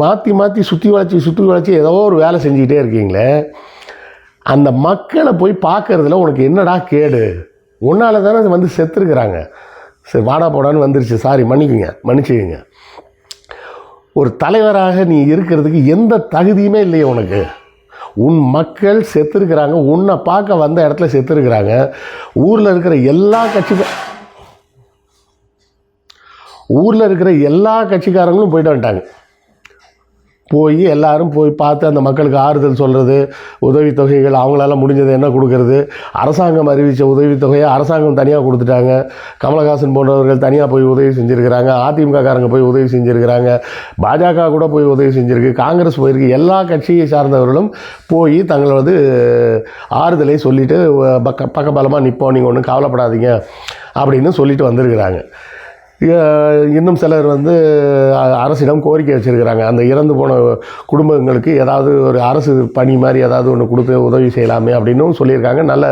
மாற்றி மாற்றி சுற்றி வளைச்சி சுற்றி வளைச்சி ஏதோ ஒரு வேலை செஞ்சுக்கிட்டே இருக்கீங்களே அந்த மக்களை போய் பார்க்கறதுல உனக்கு என்னடா கேடு? உன்னால தானே வந்து செத்துருக்குறாங்க. சரி வாடா போடான்னு வந்துருச்சு. சாரி மன்னிக்குங்க மன்னிச்சுக்குங்க. ஒரு தலைவராக நீ இருக்கிறதுக்கு எந்த தகுதியுமே இல்லையே உனக்கு. உன் மக்கள் செத்துருக்குறாங்க உன்னை பார்க்க வந்த இடத்துல செத்துருக்குறாங்க. ஊரில் இருக்கிற எல்லா கட்சிக்க ஊரில் இருக்கிற எல்லா கட்சிக்காரங்களும் போயிட்டு வந்துட்டாங்க. போய் எல்லாரும் போய் பார்த்து அந்த மக்களுக்கு ஆறுதல் சொல்கிறது உதவித்தொகைகள் அவங்களால முடிஞ்சது என்ன கொடுக்கறது? அரசாங்கம் அறிவித்த உதவித்தொகையை அரசாங்கம் தனியாக கொடுத்துட்டாங்க. கமலஹாசன் போன்றவர்கள் தனியாக போய் உதவி செஞ்சுருக்கிறாங்க. அதிமுககாரங்க போய் உதவி செஞ்சுருக்கிறாங்க. பாஜக கூட போய் உதவி செஞ்சுருக்கு. காங்கிரஸ் போயிருக்கு. எல்லா கட்சியை சார்ந்தவர்களும் போய் தங்களது ஆறுதலை சொல்லிட்டு பக்க பக்கபலமாக நிற்போம் நீங்கள் ஒன்றும் கவலைப்படாதீங்க அப்படின்னு சொல்லிட்டு வந்திருக்கிறாங்க. இன்னும் சிலர் வந்து அரசிடம் கோரிக்கை வச்சிருக்கிறாங்க. அந்த இறந்து போன குடும்பங்களுக்கு ஏதாவது ஒரு அரசு பணி மாதிரி ஏதாவது ஒன்று கொடுத்து உதவி செய்யலாமே அப்படின்னும் சொல்லியிருக்காங்க. நல்ல